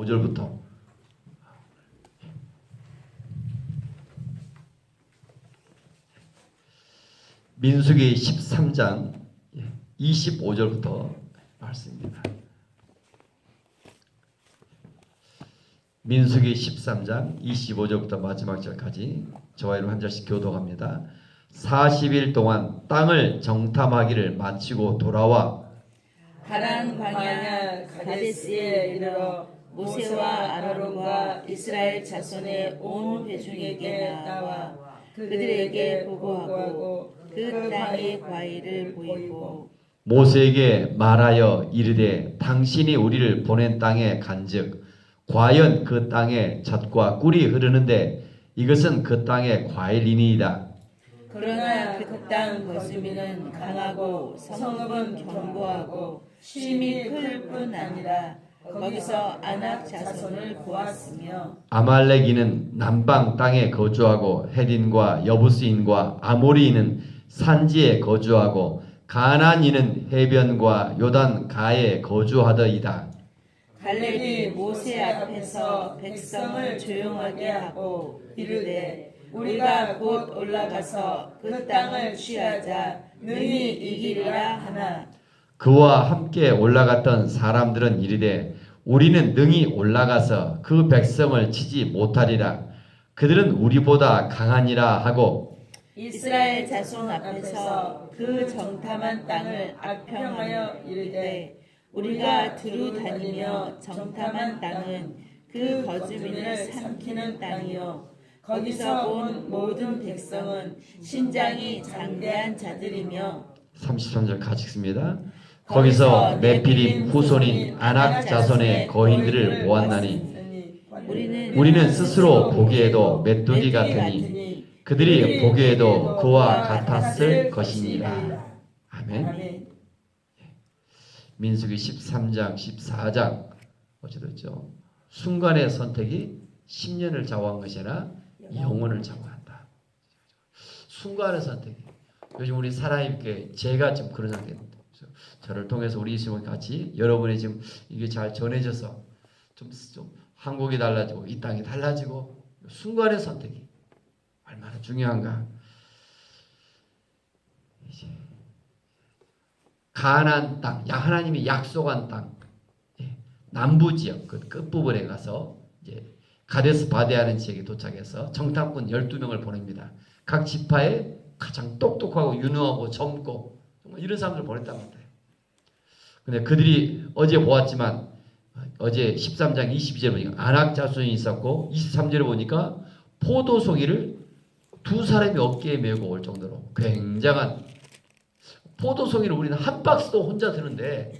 5절부터 민수기 13장 25절부터 말씀입니다. 민수기 13장 25절부터 마지막 절까지 저와 여러분 한 절씩 교독합니다. 40일 동안 땅을 정탐하기를 마치고 돌아와 가란 광야 가데스에 이르러 모세와 아론과 이스라엘 자손의 온 회중에게 나와 그들에게 보고하고 그 땅의 과일을 보이고 모세에게 말하여 이르되 당신이 우리를 보낸 땅에 간즉 과연 그 땅에 젖과 꿀이 흐르는데 이것은 그 땅의 과일이니이다. 그러나 그 땅 거스미는 강하고 성읍은 견고하고 심이 클 뿐 아니라 거기서 아낙 자손을 보았으며 아말렉이는 남방 땅에 거주하고 헤딘과 여부스인과 아모리인은 산지에 거주하고 가나안인은 해변과 요단 가에 거주하더이다. 갈렙이 모세 앞에서 백성을 조용하게 하고 이르되 우리가 곧 올라가서 그 땅을 취하자 능히 이기리라 하나 그와 함께 올라갔던 사람들은 이르되 우리는 능히 올라가서 그 백성을 치지 못하리라. 그들은 우리보다 강하니라 하고 이스라엘 자손 앞에서 그 정탐한 땅을 악평하여 이르되 우리가 두루 다니며 정탐한 땅은 그 거주민을 삼키는 땅이요 거기서 온 모든 백성은 신장이 장대한 자들이며 33절 같이 읽습니다. 거기서 네피림 후손인 아낙 자손의 거인들을 모았나니 우리는 스스로 보기에도 메뚜기 같으니 그들이 보기에도 그와 같았을 것이니라. 아멘. 아멘. 민수기 13장, 14장 어찌됐죠? 순간의 선택이 10년을 좌우한 것이 아니라 영혼을 좌우한다. 순간의 선택이. 요즘 우리 사람님께 제가 좀 그런 상태입니다. 저를 통해서 우리 지금 같이 여러분이 지금 이게 잘 전해져서 좀, 좀 한국이 달라지고 이 땅이 달라지고 순간의 선택이 얼마나 중요한가. 이제 가나안 땅, 야 하나님이 약속한 땅, 예, 남부 지역 그 끝부분에 가서 이제 가데스 바데하는 지역에 도착해서 정탐꾼 12명을 보냅니다. 각 지파에 가장 똑똑하고 유능하고 젊고 정말 이런 보냈단 말이에요. 근데 그들이 어제 보았지만 어제 13장 22절에 보니까 안악 자손이 있었고 23절에 보니까 포도 송이를 두 사람이 어깨에 메고 올 정도로 굉장한 포도 송이를 우리는 한 박스도 혼자 드는데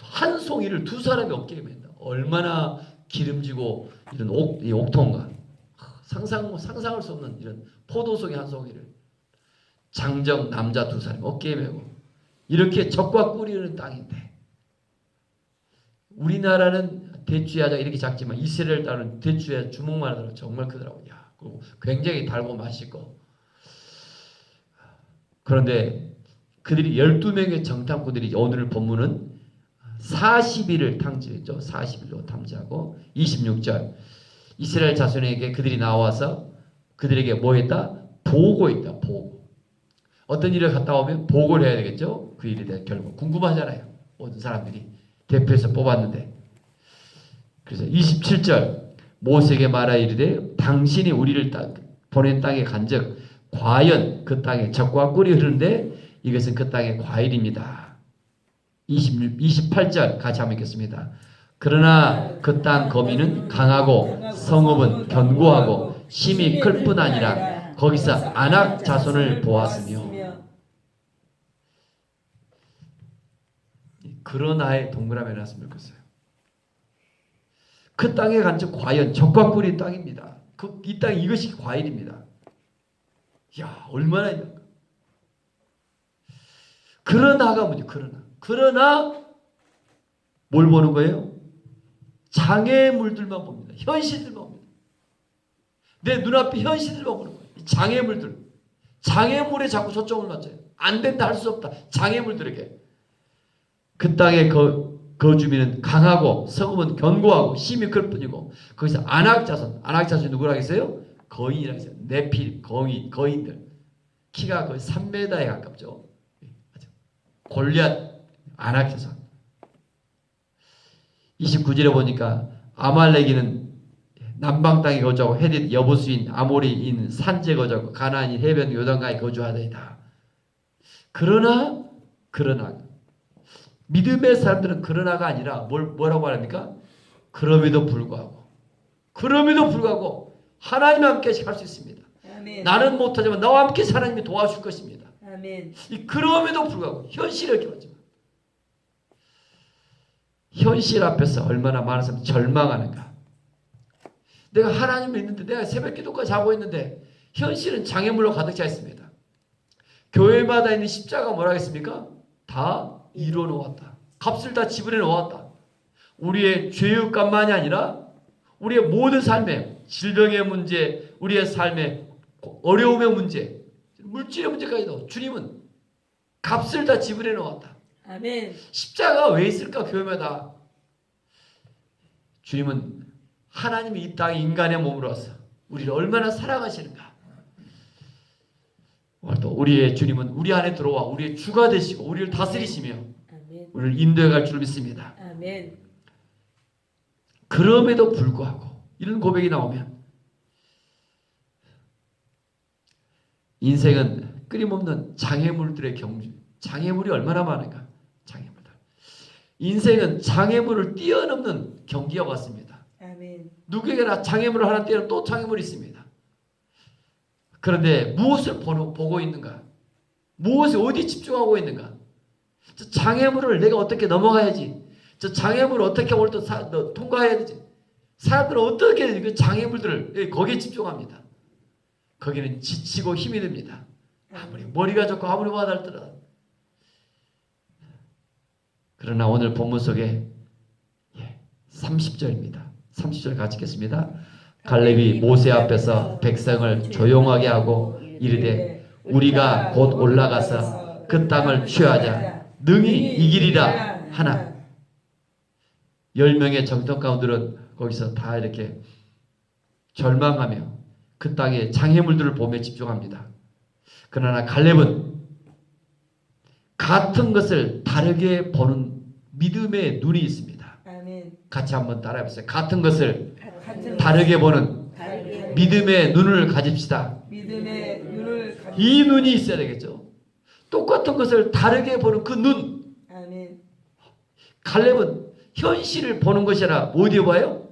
한 송이를 두 사람이 어깨에 맨다. 얼마나 기름지고 이런 옥, 이 옥통가 상상 상상할 수 없는 이런 포도 송이 한 송이를 장정 남자 두 사람이 어깨에 메고 이렇게 적과 꿀이는 땅인데 우리나라는 대추야자 이렇게 작지만 이스라엘 땅은 대추야 주먹만 하더라도 정말 크더라고. 야, 그리고 굉장히 달고 맛있고. 그런데 그들이 12명의 정탐꾼들이 오늘 본문은 40일을 탐지했죠. 40일로 탐지하고 26절 이스라엘 자손에게 그들이 나와서 그들에게 뭐 했다? 보고했다. 보고. 어떤 일을 갔다 오면 보고를 해야 되겠죠. 그 일에 대한 결과 궁금하잖아요. 모든 사람들이 대표해서 뽑았는데 그래서 27절 모세에게 말하 이르되 당신이 우리를 땅, 보낸 땅에 간즉 과연 그 땅에 적과 꿀이 흐르는데 이것은 그 땅의 과일입니다. 26, 28절 같이 한번 읽겠습니다. 그러나 그 땅 거민은 강하고 성읍은 견고하고 심이 클 뿐 아니라 거기서 안악 자손을 보았으며 그러나의 동그라미 해놨으면 좋겠어요. 그 땅에 간즉 과연 적과 꿀이 땅입니다. 그, 이 땅 이것이 과일입니다. 야 얼마나 있는가. 그러나가 뭐죠? 그러나. 그러나 뭘 보는 거예요? 장애물들만 봅니다. 현실들만 봅니다. 내 눈앞에 현실들만 보는 거예요. 장애물들. 장애물에 자꾸 초점을 맞춰요. 안 된다 할 수 없다. 장애물들에게. 그 땅에 그 거주민은 강하고 성읍은 견고하고 힘이 클 뿐이고 거기서 안악자손 안악자손이 누구라 했어요? 거인이라 했어요. 네필 거인 거인들 키가 거의 3m에 가깝죠. 골리앗 안악자손 29절에 보니까 아말렉이는 남방 땅에 거주하고 헤릿 여부수인 아모리인 산지에 거주하고 가나안인 해변 요단강에 거주하다이다. 그러나 그러나 믿음의 사람들은 그러나가 아니라 뭘 뭐라고 말합니까? 그럼에도 불구하고 그럼에도 불구하고 하나님 함께 할 수 있습니다. 아멘. 나는 못하지만 나와 함께 하나님이 도와줄 것입니다. 아멘. 이 그럼에도 불구하고 현실을 겪었지만 현실 앞에서 얼마나 많은 사람이 절망하는가. 내가 하나님을 믿는데 내가 새벽 기도까지 하고 있는데 현실은 장애물로 가득 차 있습니다. 교회마다 있는 십자가 뭐라 하겠습니까? 다 이루어 놓았다. 값을 다 지불해 놓았다. 우리의 죄의감만이 아니라 우리의 모든 삶의 질병의 문제, 우리의 삶의 어려움의 문제, 물질의 문제까지도 주님은 값을 다 지불해 놓았다. 아멘. 십자가 왜 있을까 교회마다? 주님은 하나님이 이 땅에 인간의 몸으로 와서 우리를 얼마나 사랑하시는가? 우리의 주님은 우리 안에 들어와 우리의 주가 되시고 우리를 다스리시며 아멘. 우리를 인도해 갈 줄 믿습니다. 아멘. 그럼에도 불구하고 이런 고백이 나오면 인생은 끊임없는 장애물들의 경주. 장애물이 얼마나 많은가? 장애물들. 인생은 장애물을 뛰어넘는 경기와 같습니다. 아멘. 누구에게나 장애물을 하나 뛰어넘 또 장애물이 있습니다. 그런데 무엇을 보고 있는가? 무엇에 어디 집중하고 있는가? 저 장애물을 내가 어떻게 넘어가야지? 저 장애물을 어떻게 오늘 또 사- 너 통과해야 되지? 사람들은 어떻게 그 장애물들을 예, 거기에 집중합니다. 거기는 지치고 힘이 듭니다. 아무리 머리가 좋고 아무리 와닿더라. 그러나 오늘 본문 속에 예, 30절입니다. 30절 같이 읽겠습니다. 갈렙이 모세 앞에서 백성을 조용하게 하고 이르되 우리가 곧 올라가서 그 땅을 취하자 능히 이기리라 하나 열 명의 정통 가운데는 거기서 다 이렇게 절망하며 그 땅의 장애물들을 보며 집중합니다. 그러나 갈렙은 같은 것을 다르게 보는 믿음의 눈이 있습니다. 같이 한번 따라해 보세요. 같은 것을 다르게 보는 믿음의 눈을 가집시다. 이 눈이 있어야 되겠죠. 똑같은 것을 다르게 보는 그 눈. 아멘. 갈렙은 현실을 보는 것이 아니라 어디에 봐요?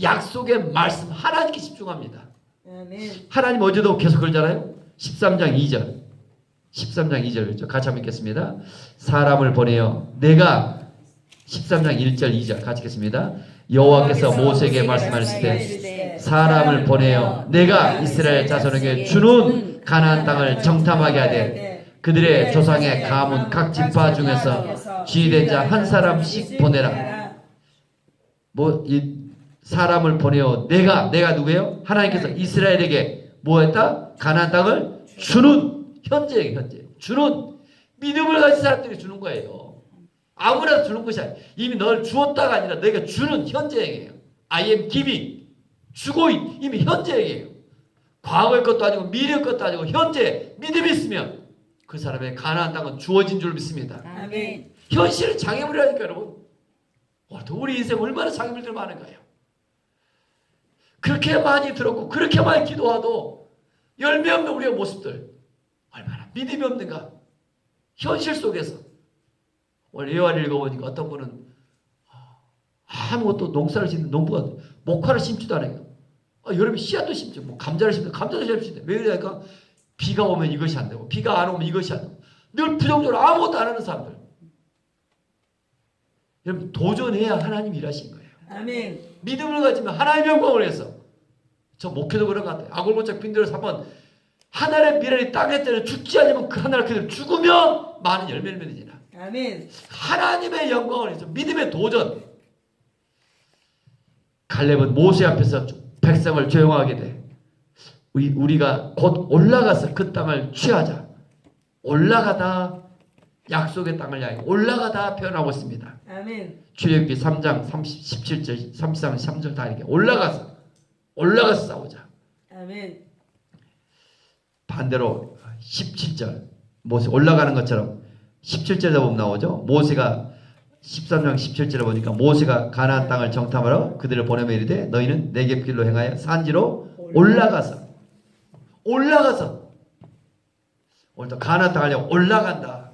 약속의 말씀 하나님께 집중합니다. 아멘. 하나님 어제도 계속 그러잖아요. 13장 2절. 13장 2절 그렇죠? 같이 한번 읽겠습니다. 사람을 보내어 내가 13장 1절 2절 같이 읽겠습니다. 여호와께서 모세에게 말씀하시되 사람을 보내어 내가 이스라엘 자손에게 주는 가나안 땅을 정탐하게 하되 그들의 조상의 가문 각 지파 중에서 지휘된 자 한 사람씩 보내라. 뭐 이 사람을 보내어 내가 내가 누구예요? 하나님께서 이스라엘에게 뭐했다? 가나안 땅을 주는 현재 현재 주는 믿음을 가진 사람들이 주는 거예요. 아무나 주는 것이 아니라 이미 널 주었다가 아니라 내가 주는 현재예요. I am giving 주고 있- 이미 현재예요. 과거의 것도 아니고 미래의 것도 아니고 현재 믿음이 있으면 그 사람의 가나안 땅은 주어진 줄 믿습니다. 아멘. 현실은 장애물이라니까 여러분. 우리 인생 얼마나 장애물들 많은가요? 그렇게 많이 들었고 그렇게 많이 기도하도 열매 없는 우리의 모습들 얼마나 믿음이 없는가? 현실 속에서 오늘 예화를 읽어보니까 어떤 분은 아무것도 농사를 짓는 농부가 목화를 심지도 않아요. 아, 여름에 씨앗도 심죠. 뭐 감자를 심죠. 감자도 심지도. 왜 그러니까 비가 오면 이것이 안 되고 비가 안 오면 이것이 안 되고 늘 부정적으로 아무것도 안 하는 사람들. 여러분 도전해야 하나님 일하신 거예요. 아멘. 믿음을 가지면 하나님의 영광을 위해서 저 목회도 그런 것 같아요. 아골고짝 빈들에서 한번 하늘의 미련이 땅에 때려 죽지 않으면 그 하늘 그대로 죽으면 많은 열매를 맺으리라. 아멘. 하나님의 영광을 위해서 믿음의 도전. 갈렙은 모세 앞에서 백성을 조용하게 돼. 우리, 우리 가 곧 올라가서 그 땅을 취하자. 올라가다 약속의 땅을 향해 올라가다 표현하고 있습니다. 아멘. 출애굽기 3장 30, 17절, 33, 3절 다 이렇게 올라가서 올라가서 싸우자. 아멘. 반대로 17절 모세 올라가는 것처럼 17절에 보면 나오죠. 모세가 13장 17절에 보니까 모세가 가나안 땅을 정탐하러 그들을 보내며 이르되 너희는 내게 길로 행하여 산지로 올라가서 올라가서 오늘도 가나안 땅을 올라간다.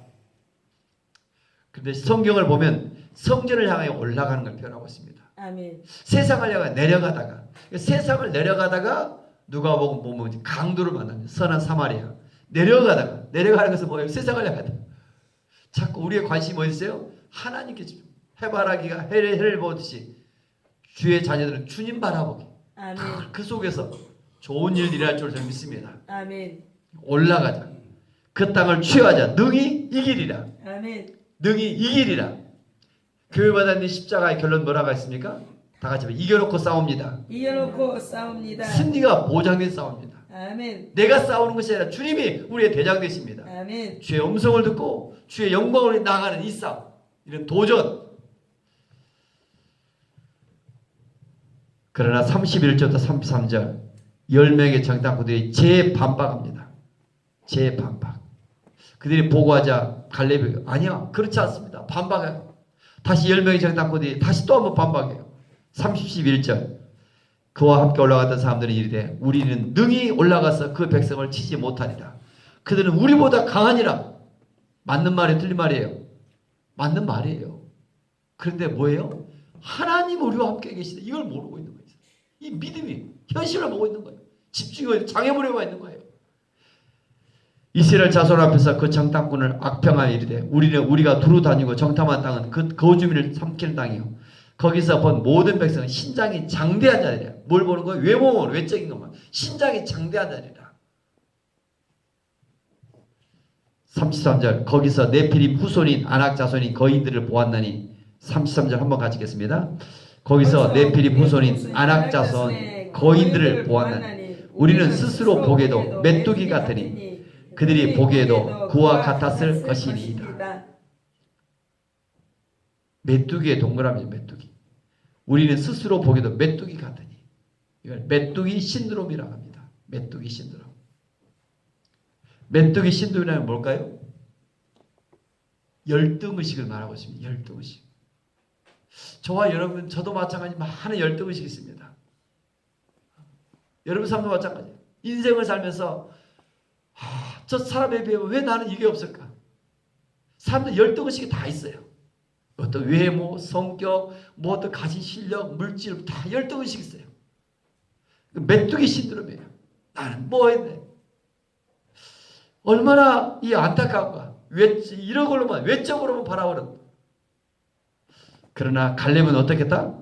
근데 성경을 보면 성전을 향해 올라가는 걸 표현하고 있습니다. 아멘. 세상을 향해 내려가다가 세상을 내려가다가 누가 보면 강도를 만납니다. 선한 사마리아 내려가다가 내려가는 것은 뭐예요? 세상을 향하다. 자꾸 우리의 관심이 어디 있어요? 하나님께 집중. 해바라기가 해를, 해를 보듯이 주의 자녀들은 주님 바라보기. 아멘. 그 속에서 좋은 일이 일어날 줄 저는 믿습니다. 아멘. 올라가자. 그 땅을 취하자. 능히 이기리라. 아멘. 능히 이기리라. 교회마다 있는 십자가의 결론 뭐라고 했습니까? 다 같이 이겨놓고 싸웁니다. 이겨놓고 싸웁니다. 승리가 보장된 싸움입니다. 아멘. 내가 싸우는 것이 아니라 주님이 우리의 대장 되십니다. 아멘. 주의 음성을 듣고 주의 영광을 위해 나가는 이 싸움, 이런 도전. 그러나 31절부터 33절 10명의 정탐꾼들이 재반박합니다. 재반박. 그들이 보고하자 갈렙이 아니야 그렇지 않습니다. 반박해요. 다시 10명의 정탐꾼들이 다시 또 한번 반박해요. 31절 그와 함께 올라갔던 사람들이 이르되 우리는 능히 올라가서 그 백성을 치지 못하리라. 그들은 우리보다 강하니라. 맞는 말이 틀린 말이에요. 맞는 말이에요. 그런데 뭐예요? 하나님 우리와 함께 계시다. 이걸 모르고 있는 거예요. 이 믿음이 현실을 보고 있는 거예요. 집중이 장애물에와 있는 거예요. 이스라엘 자손 앞에서 그 정탐꾼을 악평하여 이르되 우리는 우리가 두루 다니고 정탐한 땅은 그 거주민을 삼키는 땅이요. 거기서 본 모든 백성은 신장이 장대한 자들이야. 뭘 보는 거예요? 외모는 외적인 것만. 신장이 장대한 자들이라. 33절 거기서 네피림 후손인 아낙 자손인 거인들을 보았나니 33절 한번 가지겠습니다. 거기서 네피림 후손인 아낙 자손 거인들을 보았나니 우리는 스스로 보기에도 메뚜기 같으니 그들이 보기에도 그와 같았을 것이니이다. 메뚜기의 동그라미 메뚜기. 우리는 스스로 보기에도 메뚜기 같으니 이걸 메뚜기 신드롬이라고 합니다. 메뚜기 신드롬. 메뚜기 신드롬이란 뭘까요? 열등의식을 말하고 있습니다. 열등의식. 저와 여러분, 저도 마찬가지 많은 열등의식이 있습니다. 여러분 삶도 마찬가지예요. 인생을 살면서 아, 저 사람에 비하면 왜 나는 이게 없을까? 사람들 열등의식이 다 있어요. 어떤 외모, 성격, 뭐 어떤 가진 실력, 물질 다 열등 의식이 있어요. 그 메뚜기 신드롬이에요. 나는 뭐 했네. 얼마나 이 안타까운가. 외, 이런 걸로만 외적으로만 바라보는. 그러나 갈렙은 어떻겠다?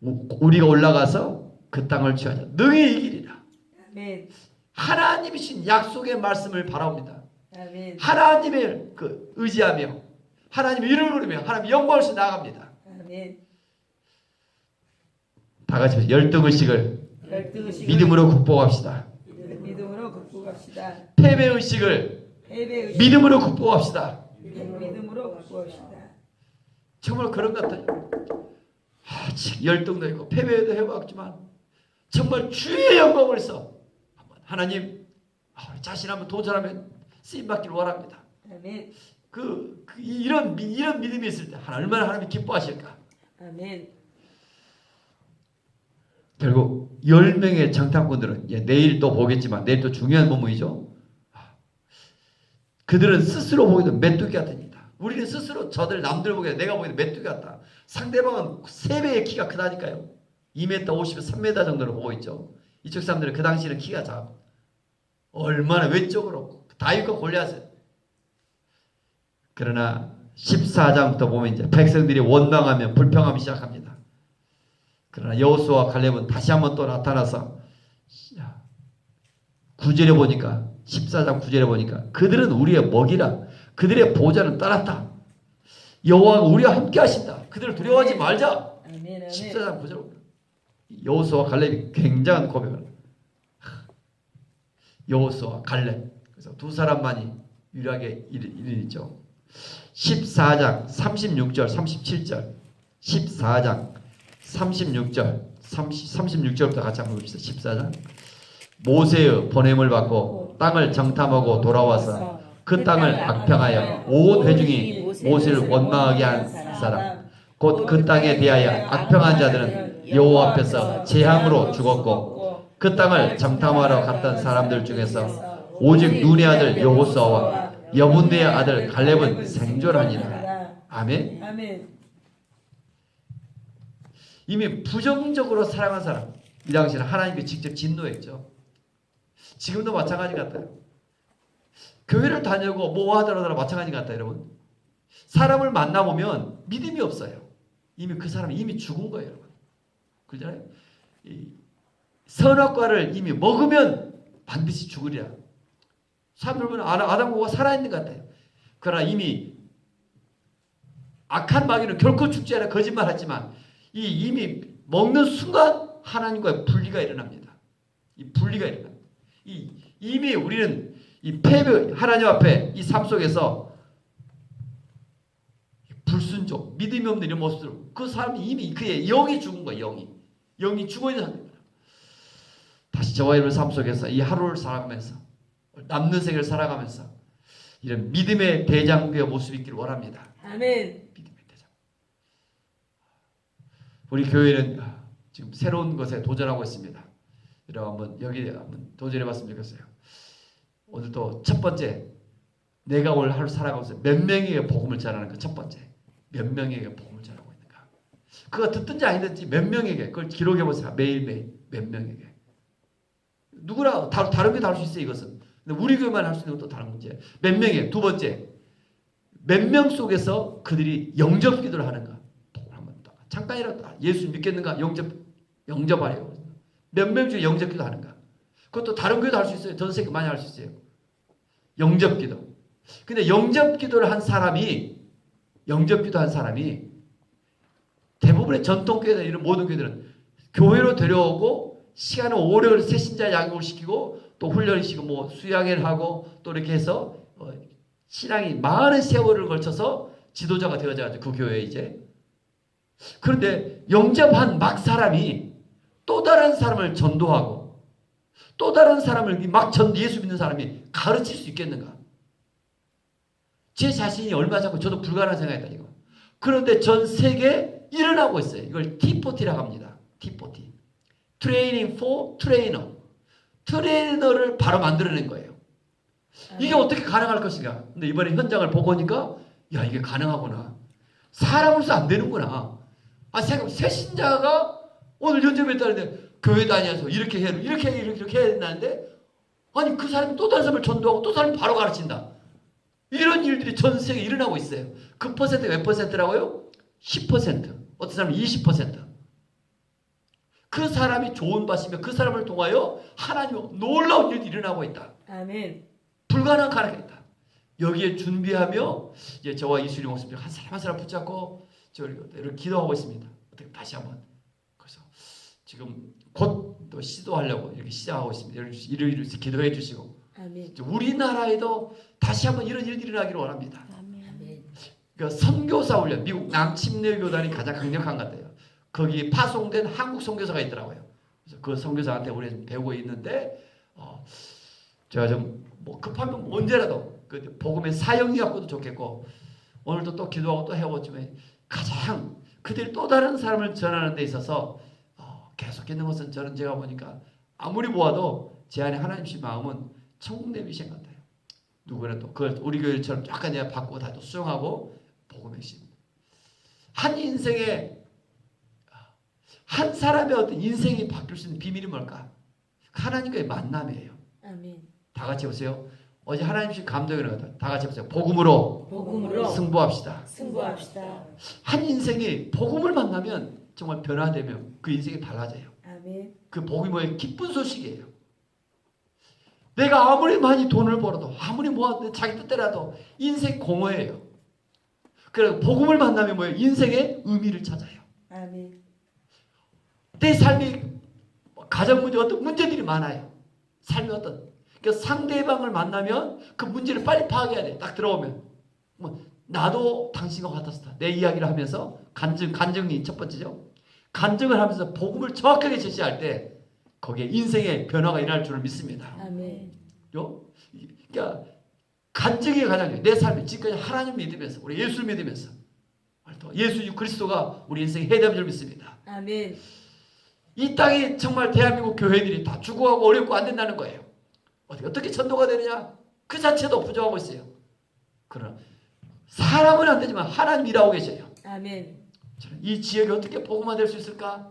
우리가 올라가서 그 땅을 취하자. 능히 이기리라. 아멘. 하나님이신 약속의 말씀을 바라옵니다. 아멘. 하나님을 그 의지하며 하나님 이름을 부르며 하나님 영광을 시 나아갑니다. 아멘. 다 같이 열등의식을 열등의식을 믿음으로 극복합시다. 믿음으로 극복합시다. 패배 의식을 패배의식 믿음으로 극복합시다. 믿음으로 극복합시다. 정말 그런 것 같아요. 아, 참, 열등도 있고 패배도 해봤지만 정말 주의 영광을 한번 하나님 아, 자신 한번 도전하면 쓰임 받기를 원합니다. 아멘. 그, 그 이런 미- 이런 믿음이 있을 때 하나- 얼마나 하나님이 기뻐하실까? 아멘. 결국 10명의 장탐꾼들은 예, 내일 또 보겠지만 내일 또 중요한 본문이죠. 아, 그들은 스스로 보기도 메뚜기 같으니다. 우리는 스스로 저들 남들 보기에 내가 보기에도 메뚜기 같다. 상대방은 3배의 키가 크다니까요. 2m 50, 3m 정도로 보고 있죠. 이쪽 사람들은 그 당시에는 키가 작고 얼마나 외적으로 다윗과 골리앗은 그러나 14장부터 보면 이제 백성들이 원망하며 불평하기 시작합니다. 그러나 여호수와 갈렙은 다시 한번 또 나타나서 야, 구절에 보니까 14장 9절에 보니까 그들은 우리의 먹이라 그들의 보좌는 따랐다. 여호와가 우리와 함께 하신다. 그들을 두려워하지 말자. 아멘. 아멘. 14장 9절 봅니다. 여호수와 갈렙이 굉장한 고백을 하, 여호수와 갈렙 그래서 두 사람만이 유일하게 일- 일인이죠. 14장 36절 37절. 14장 36절 30, 36절부터 같이 한번 봅시다. 14장. 모세의 보냄을 받고 땅을 정탐하고 돌아와서 그 땅을 악평하여 온 회중이 모세를 원망하게 한 사람. 곧 그 땅에 대하여 악평한 자들은 여호와 앞에서 재앙으로 죽었고 그 땅을 정탐하러 갔던 사람들 중에서 오직 눈의 아들 여호수아와 여분네의 아들 갈렙은 생존하니라. 아멘. 아멘. 이미 부정적으로 사랑한 사람 이 당시에는 하나님께 직접 진노했죠. 지금도 마찬가지 같아요. 교회를 다니고 뭐 하더라도 마찬가지 같다 여러분. 사람을 만나보면 믿음이 없어요. 이미 그 사람이 이미 죽은 거예요, 여러분. 그잖아요. 이 선악과를 이미 먹으면 반드시 죽으리라. 사람들 보면 아담- 아담과 살아있는 것 같아요. 그러나 이미 악한 마귀는 결코 죽지 않아 거짓말하지만 이 이미 먹는 순간 하나님과의 분리가 일어납니다. 이 분리가 일어납니다. 이 이미 우리는 이 패배 하나님 앞에 이 삶 속에서 불순종, 믿음이 없는 이런 모습으로 그 사람이 이미 그의 영이 죽은 거예요. 영이 영이 죽어 있는 상태입니다. 다시 저와 여러분 삶 속에서 이 하루를 살아가면서 남는 세계를 살아가면서 이런 믿음의 대장부의 모습이 있기를 원합니다. 아멘. 믿음의 대장. 우리 교회는 지금 새로운 것에 도전하고 있습니다. 여러분 한번 여기 한번 도전해 봤으면 좋겠어요. 오늘 또 첫 번째 내가 올 하루 살아가면서 몇 명에게 복음을 전하는 그 첫 번째 몇 명에게 복음을 전하고 있는가? 그거 듣든지 아니든지 몇 명에게 그걸 기록해 보세요. 매일 매일 몇 명에게 누구나 다, 다른 게 다를 수 있어요. 이것은 근데 우리 교회만 할 수 있는 것도 다른 문제. 몇 명에 두 번째 몇 명 속에서 그들이 영접 기도를 하는가? 잠깐이라도 예수 믿겠는가? 영접 영접하래요. 몇명 중에 영접 기도 하는가? 그것도 다른 교회도 할 수 있어요. 전 세계 많이 할 수 있어요. 영접 기도. 근데 영접 기도를 한 사람이 영접 기도 한 사람이 대부분의 전통 교회들 이런 모든 교회들은 교회로 데려오고 시간을 오래 새 신자 양육을 시키고 또 훈련을 시키고 뭐 수양회를 하고 또 이렇게 해서 어, 신앙이 많은 세월을 걸쳐서 지도자가 되어져가지고 그 교회에 이제 그런데 영접한 막 사람이 또 다른 사람을 전도하고 또 다른 사람을 막 전 예수 믿는 사람이 가르칠 수 있겠는가? 제 자신이 얼마 전고 저도 불가능한 생각이다 이거. 그런데 전 세계에 일어나고 있어요. 이걸 T40라고 합니다. T40. 트레이닝 포 트레이너. 트레이너를 바로 만들어낸 거예요. 이게 어떻게 가능할 것인가? 근데 이번에 현장을 보고 오니까 야 이게 가능하구나. 사람으로서 안 되는구나. 아 생각 새신자가 오늘 연접했다는데 교회 다녀서 이렇게 해야 이렇게 이렇게 이렇게 해야 된다는데 아니 그 사람이 또 다른 사람을 전도하고 또 사람이 바로 가르친다. 이런 일들이 전 세계에 일어나고 있어요. 그 퍼센트가 몇 퍼센트라고요? 10%. 어떤 사람은 20%. 그 사람이 좋은 밭이며 그 사람을 통하여 하나님 놀라운 일이 일어나고 있다. 아멘. 불가능한 가능이 있다. 여기에 준비하며 이제 저와 이수리 목사님 한 사람 한 사람 붙잡고 저를 기도하고 있습니다. 어떻게 다시 한번 그래서 지금 곧 또 시도하려고 이렇게 시작하고 있습니다. 이를 기도해 주시고 아멘. 우리나라에도 다시 한번 이런 일이 일어나기를 원합니다. 아멘. 그 선교사 훈련 미국 남침내 교단이 가장 강력한 것 같아요. 거기 파송된 한국 선교사가 있더라고요. 그래서 그 선교사한테 우리 배우고 있는데 어, 제가 좀 뭐 급하면 언제라도 그 복음의 사역이 갖고도 좋겠고 오늘도 또 기도하고 또 해보지만 가장 그들이 또 다른 사람을 전하는 데 있어서 어, 계속 있는 것은 저는 제가 보니까 아무리 보아도 제 안에 하나님의 마음은 천국 내비신 같아요. 누구나 또 그걸 우리 교회처럼 약간 내가 바꾸고 다또 수용하고 복음의 신. 한 인생에 한 사람의 어떤 인생이 바뀔 수 있는 비밀이 뭘까? 하나님과의 만남이에요. 아멘. 다 같이 보세요. 어제 하나님씩 감동이 나다. 다 같이 보세요. 복음으로 복음으로 승부합시다. 승부합시다. 한 인생이 복음을 만나면 정말 변화되면 그 인생이 달라져요. 아멘. 그 복음이 뭐예요? 기쁜 소식이에요. 내가 아무리 많이 돈을 벌어도 아무리 모았는데 자기 뜻대로라도 인생 공허해요. 그래 복음을 만나면 뭐예요? 인생의 의미를 찾아요. 아멘. 내 삶이 가정 문제 어떤 문제들이 많아요. 삶이 어떤 그러니까 상대방을 만나면 그 문제를 빨리 파악해야 돼. 딱 들어오면 뭐 나도 당신과 같았다. 내 이야기를 하면서 간증 간증이 첫 번째죠. 간증을 하면서 복음을 정확하게 제시할 때 거기에 인생의 변화가 일어날 줄을 믿습니다. 아멘. 요? 그러니까 간증이 가장. 내 삶이 지금까지 하나님 믿으면서 우리 예수를 믿으면서 또 예수 그리스도가 우리 인생의 해답인 줄 믿습니다. 아멘. 이 땅에 정말 대한민국 교회들이 다 죽어가고 어렵고 안 된다는 거예요. 어떻게 전도가 되느냐? 그 자체도 부족하고 있어요. 그러나 사람은 안 되지만 하나님 일하고 계셔요. 아멘. 이 지역이 어떻게 복음화 될 수 있을까?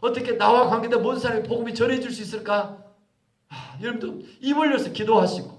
어떻게 나와 관계된 모든 사람이 복음이 전해질 수 있을까? 아, 여러분도 입을 열어서 기도하시고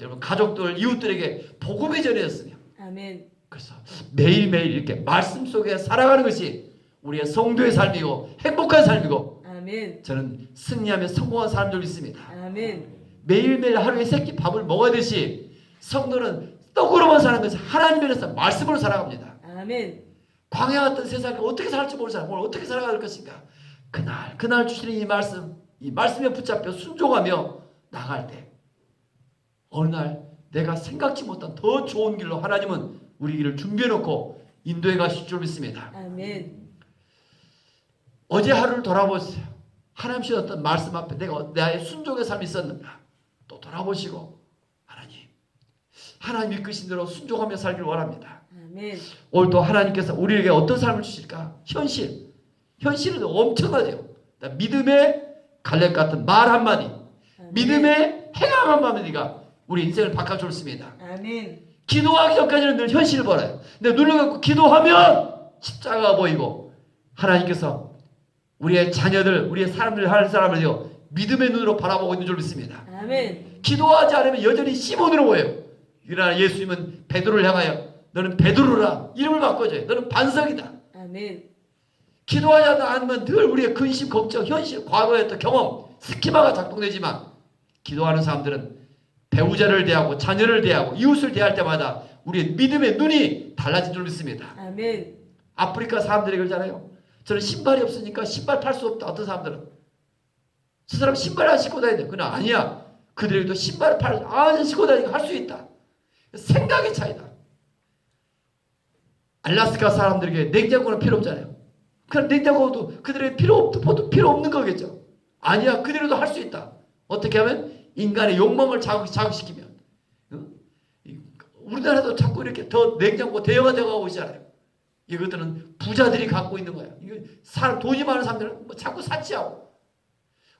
여러분 가족들 이웃들에게 복음이 전해졌으면 아멘. 그래서 매일매일 이렇게 말씀 속에 살아가는 것이 우리의 성도의 삶이고 행복한 삶이고 아멘. 저는 승리하며 성공한 사람 줄 믿습니다. 아멘. 매일매일 하루에 세끼 밥을 먹어야듯이 성도는 떡으로만 사는 것이 하나님에 대해서 말씀으로 살아갑니다. 아멘. 광야 같은 세상을 어떻게 살지 모르는 사람, 오늘 어떻게 살아갈 것인가? 그날, 그날 주시는 이 말씀, 이 말씀에 붙잡혀 순종하며 나갈 때, 어느 날 내가 생각지 못한 더 좋은 길로 하나님은 우리 길을 준비해 놓고 인도해 가실 줄 믿습니다. 아멘. 어제 하루를 돌아보세요. 하나님 주셨던 말씀 앞에 내가 나의 순종의 삶이 있었는가? 또 돌아보시고 하나님, 하나님 이 끄신 대로 순종하며 살기를 원합니다. 아멘. 오늘 또 하나님께서 우리에게 어떤 삶을 주실까? 현실. 현실은 엄청나죠. 믿음의 갈렙 같은 말 한마디, 아멘. 믿음의 행함 한마디가 우리 인생을 바꿔줬습니다. 아멘. 기도하기 전까지는 늘 현실을 벌어요. 근데 눌러갖고 기도하면 십자가가 보이고 하나님께서 우리의 자녀들, 우리의 사람들, 할 사람을요 믿음의 눈으로 바라보고 있는 줄 믿습니다. 아멘. 기도하지 않으면 여전히 시몬으로 보여요. 그러나 예수님은 베드로를 향하여 너는 베드로라 이름을 바꿔줘요. 너는 반석이다. 아멘. 기도하지 않으면 늘 우리의 근심, 걱정, 현실, 과거의 어떤 경험, 스키마가 작동되지만 기도하는 사람들은 배우자를 대하고 자녀를 대하고 이웃을 대할 때마다 우리의 믿음의 눈이 달라진 줄 믿습니다. 아멘. 아프리카 사람들이 그러잖아요. 저는 신발이 없으니까 신발 팔 수 없다. 어떤 사람들은. 저 사람 신발 안 신고 다니는데. 그나 아니야. 그들에게도 신발을 팔, 안 신고 다니고 할 수 있다. 생각의 차이다. 알라스카 사람들에게 냉장고는 필요 없잖아요. 그럼 냉장고도 그들에게 필요 없, 필요 없는 거겠죠. 아니야. 그들에도 할 수 있다. 어떻게 하면 인간의 욕망을 자극, 자극시키면. 응? 이- 우리나라도 자꾸 이렇게 더 냉장고 대여가 되어가고 있잖아요. 이것들은 부자들이 갖고 있는 거야. 이거 돈이 많은 사람들은 뭐 자꾸 사치하고.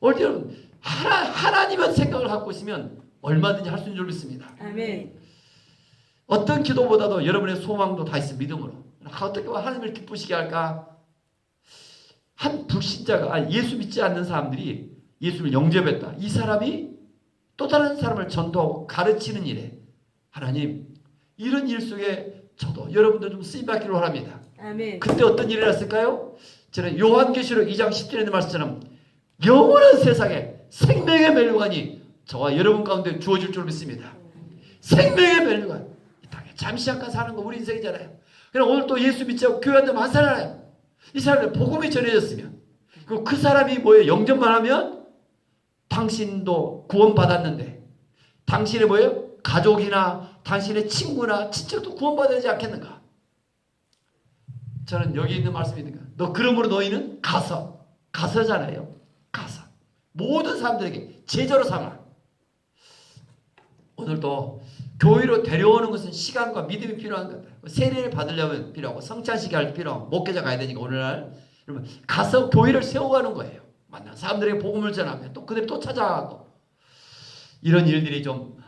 오늘 여러분 하나 하나님의 생각을 갖고 있으면 얼마든지 할 수 있는 줄 믿습니다. 아멘. 어떤 기도보다도 여러분의 소망도 다 있어 믿음으로. 어떻게 하면 하나님을 기쁘시게 할까? 한 불신자가 아니, 예수 믿지 않는 사람들이 예수를 영접했다. 이 사람이 또 다른 사람을 전도하고 가르치는 일에 하나님 이런 일 속에 저도 여러분도 좀 쓰임 받기를 원합니다. 아멘. 그때 어떤 일이 났을까요? 저는 요한계시록 2장 10절에 있는 말씀처럼 영원한 세상에 생명의 멜로관이 저와 여러분 가운데 주어질 줄 믿습니다. 생명의 멜로관. 이 땅에 잠시 잠깐 사는 거 우리 인생이잖아요. 그럼 오늘 또 예수 믿지 않고 교회 안 되면 안 살아요. 이 사람들 복음이 전해졌으면 그리고 그 사람이 뭐예요? 영접만 하면 당신도 구원받았는데 당신의 뭐예요? 가족이나 당신의 친구나 친척도 구원받아야 되지 않겠는가? 저는 여기 있는 말씀이 있는가? 너 그러므로 너희는 가서 가서잖아요. 가서 모든 사람들에게 제자로 삼아. 오늘도 교회로 데려오는 것은 시간과 믿음이 필요한 거다. 세례를 받으려면 필요하고 성찬식 할 필요하고 목회자 가야 되니까 오늘날 여러분 가서 교회를 세워가는 거예요. 만나 사람들에게 복음을 전하면 또 그들이 또 찾아가고 이런 일들이 좀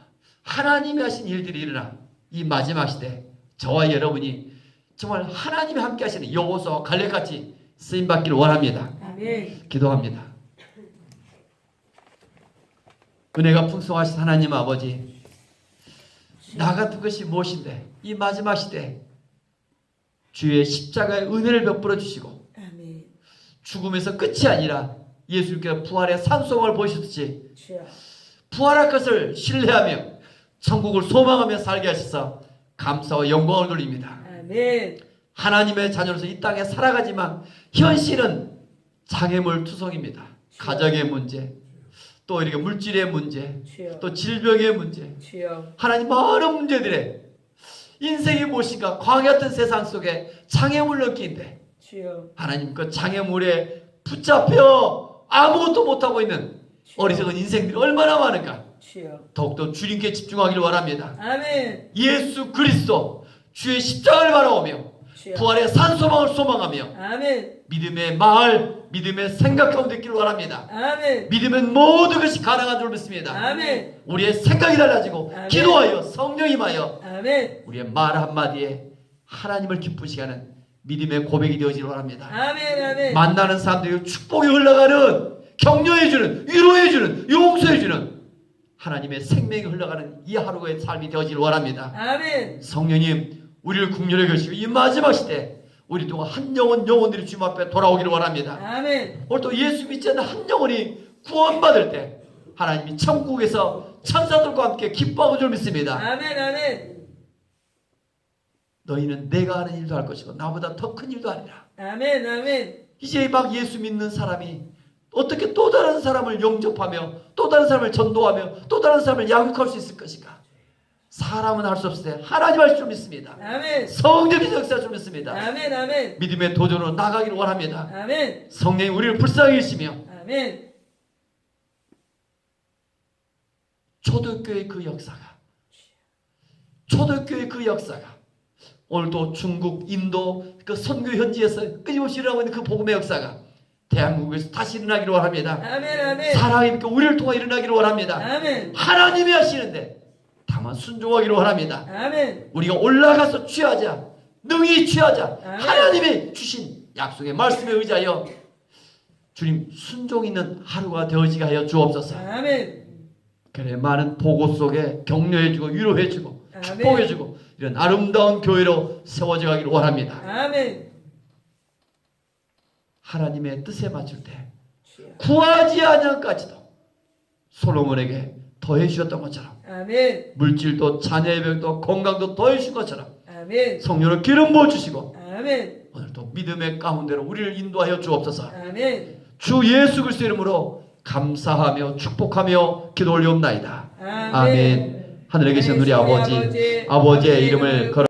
하나님이 하신 일들이 일어나 이 마지막 시대 저와 여러분이 정말 하나님이 함께 하시는 여호수아와 갈렙같이 쓰임 받기를 원합니다. 아멘. 기도합니다. 은혜가 풍성하신 하나님 아버지 나 같은 것이 무엇인데 이 마지막 시대 주의 십자가의 은혜를 베풀어 주시고 아멘. 죽음에서 끝이 아니라 예수님께서 부활의 산성을 보이셨듯이 주여. 부활할 것을 신뢰하며 천국을 소망하며 살게 하셔서 감사와 영광을 돌립니다. 아멘. 하나님의 자녀로서 이 땅에 살아가지만 현실은 장애물 투성입니다. 가정의 문제, 또 이렇게 물질의 문제, 주여. 또 질병의 문제, 주여. 하나님 많은 문제들에 인생이 무엇인가 광야 같은 세상 속에 장애물 느끼는데 주여. 하나님 그 장애물에 붙잡혀 아무것도 못하고 있는. 어리석은 인생들이 얼마나 많은가 주여. 더욱더 주님께 집중하기를 원합니다. 아멘. 예수 그리스도 주의 십자가를 바라오며 주여. 부활의 산소망을 소망하며 아멘. 믿음의 마을, 믿음의 생각 가운데 있기를 원합니다. 아멘. 믿으면 모든 것이 가능한 줄 믿습니다. 아멘. 우리의 생각이 달라지고 아멘. 기도하여 성령 임하여 아멘. 우리의 말 한마디에 하나님을 기쁘시게 하는 믿음의 고백이 되어지길 원합니다. 아멘. 아멘. 만나는 사람들이 축복이 흘러가는 격려해주는 위로해주는 용서해주는 하나님의 생명이 흘러가는 이 하루의 삶이 되어지길 원합니다. 아멘. 성령님 우리를 국률해 계시고 이 마지막 시대 우리 동안 한 영혼 영혼들이 주님 앞에 돌아오기를 원합니다. 아멘. 오늘 또 예수 믿지 않는 한 영혼이 구원받을 때 하나님이 천국에서 천사들과 함께 기뻐하고 줄 믿습니다. 아멘. 아멘. 너희는 내가 하는 일도 할 것이고 나보다 더 큰 일도 하리라. 아멘. 아멘. 이제 막 예수 믿는 사람이 어떻게 또 다른 사람을 영접하며 또 다른 사람을 전도하며 또 다른 사람을 양육할 수 있을 것인가? 사람은 할 수 없을 때 하나님 할 줄 믿습니다. 아멘. 성령의 역사할 줄 믿습니다. 아멘. 아멘. 믿음의 도전으로 나가기를 원합니다. 아멘. 성령이 우리를 불쌍히 여시며 아멘. 초대교회 그 역사가 초대교회 그 역사가 오늘도 중국, 인도 그 선교 현지에서 끊임없이 일어나고 있는 그 복음의 역사가 대한민국에서 다시 일어나기를 원합니다. 아멘. 아멘. 사랑이 우리를 통해 일어나기를 원합니다. 아멘. 하나님이 하시는데 다만 순종하기를 원합니다. 아멘. 우리가 올라가서 취하자. 능히 취하자. 아멘. 하나님이 주신 약속의 말씀에 의지하여 주님 순종 있는 하루가 되어지게 하여 주옵소서. 아멘. 그래 많은 보고 속에 격려해주고 위로해주고. 축복해주고 이런 아름다운 교회로 세워져 가기를 원합니다. 아멘. 하나님의 뜻에 맞출 때. 구하지 않은까지도 솔로몬에게 더해 주셨던 것처럼 아멘. 물질도 자녀의 병도 건강도 더해 주신 것처럼 아멘. 성령을 기름 부어 주시고 아멘. 오늘도 믿음의 가운데로 우리를 인도하여 주옵소서. 아멘. 주 예수 그리스도 이름으로 감사하며 축복하며 기도 올리옵나이다. 아멘. 아멘. 하늘에 계신 우리 아버지, 아버지의 이름을 걸어